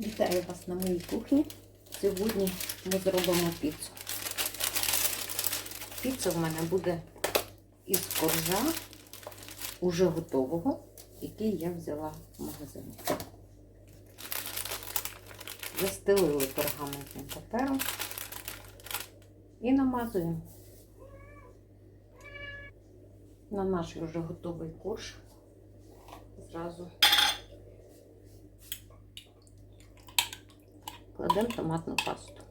Вітаю вас на моїй кухні. Сьогодні ми зробимо піцу. Піца в мене буде із коржа уже готового, який я взяла в магазині. Застелили пергаментним папером і намазуємо на наш вже готовий корж зразу. Кладемо томатну пасту.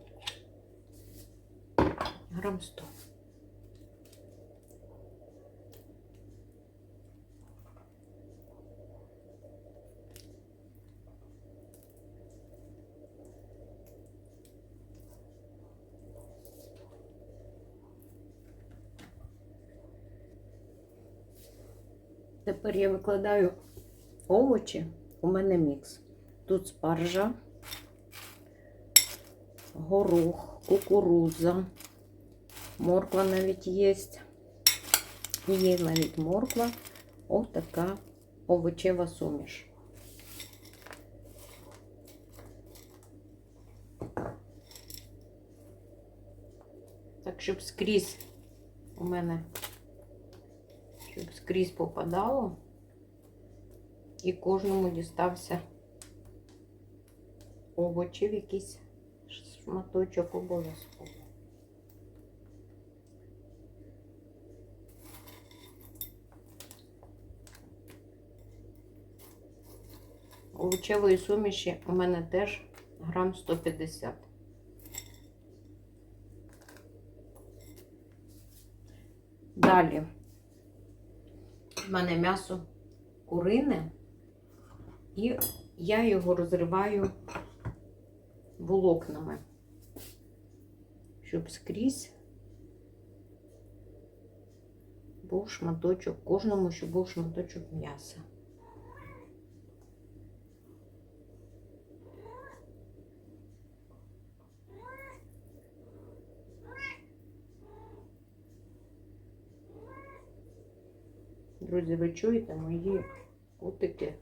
Грам 100. Тепер я викладаю овочі. У мене мікс. Тут спаржа, горох, кукурудза, морква навіть є. Є навіть морква. Ось така овочева суміш. Так, щоб скрізь у мене, щоб скрізь попадало і кожному дістався овочів якийсь шматочок обов'язково. Овочевої суміші у мене теж грам 150. Далі в мене м'ясо курине, і я його розриваю волокнами, щоб скрізь був шматочок, кожному, щоб був шматочок м'яса. Друзі, ви чуєте, мої котики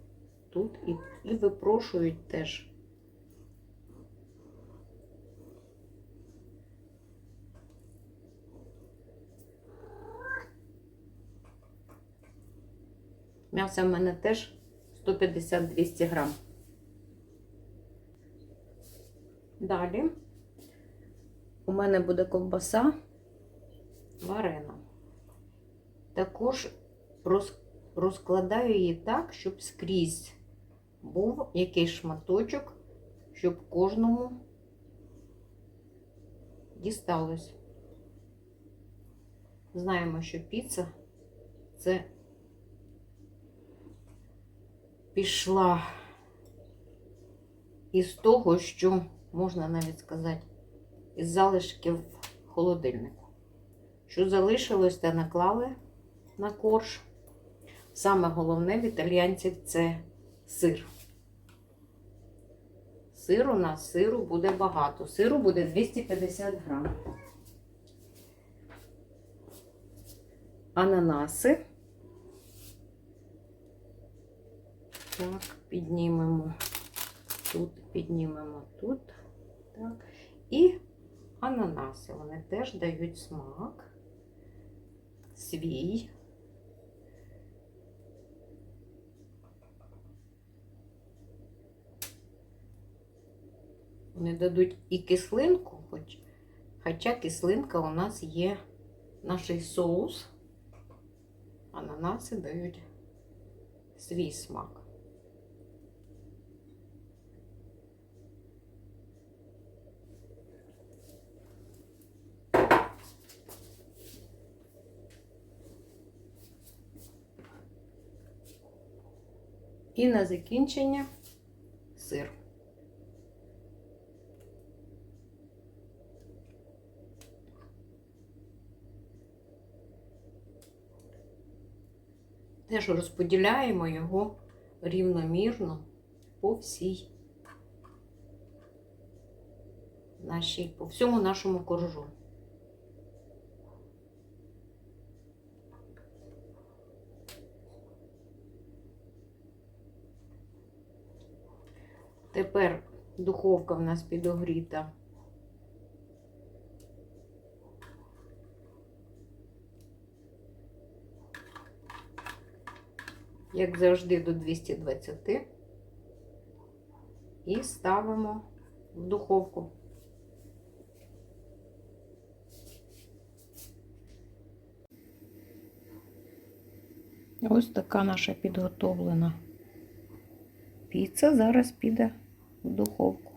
тут і, і випрошують теж. М'ясо в мене теж 150-200 грам. Далі у мене буде ковбаса варена. Також роз, розкладаю її так, щоб скрізь був якийсь шматочок, щоб кожному дісталось. Знаємо, що піца це пішла із того, що можна навіть сказати, із залишків холодильнику. Що залишилось, те наклали на корж. Саме головне в італіянців це сир. Сир у нас сиру буде багато. Сиру буде 250 грам. Ананаси. Так, піднімемо тут, піднімемо тут. Так. І ананаси. Вони теж дають смак свій. Вони дадуть і кислинку, хоч, хоча кислинка у нас є наш соус, ананаси дають свій смак. І на закінчення сир. Теж розподіляємо його рівномірно по всій нашій, по всьому нашому коржу. Тепер Духовка в нас підогріта. Як завжди, до 220 і ставимо в духовку. Ось така наша підготовлена піца зараз піде в духовку.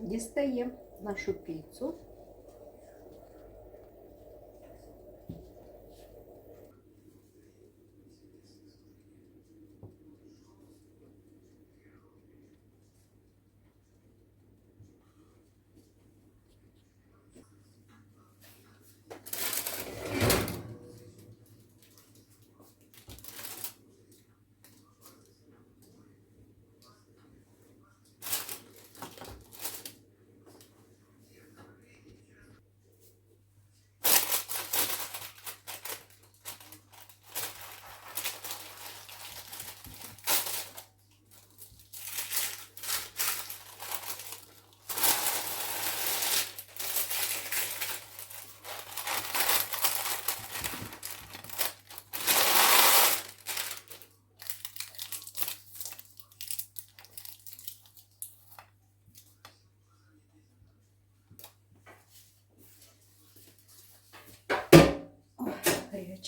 Дістаємо нашу піцу.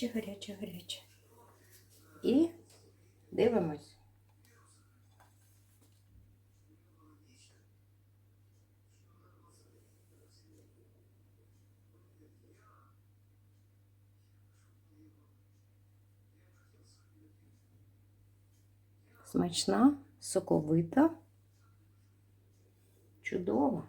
Гаряче, гаряче, гаряче. І дивимось. Смачна, соковита, чудова.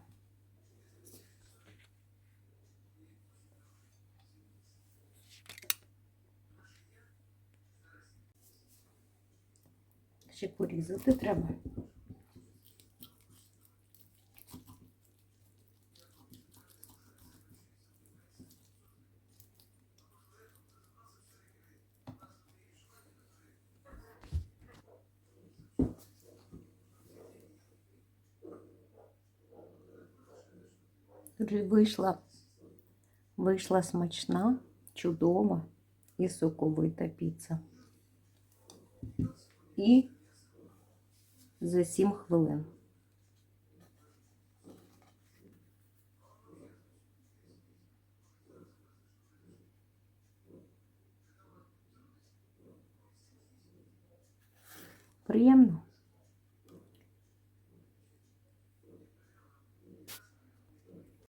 Ще порізати треба. Вже вийшла, вийшла смачна, чудова і соковита піца. І за 7 хвилин. Приємно.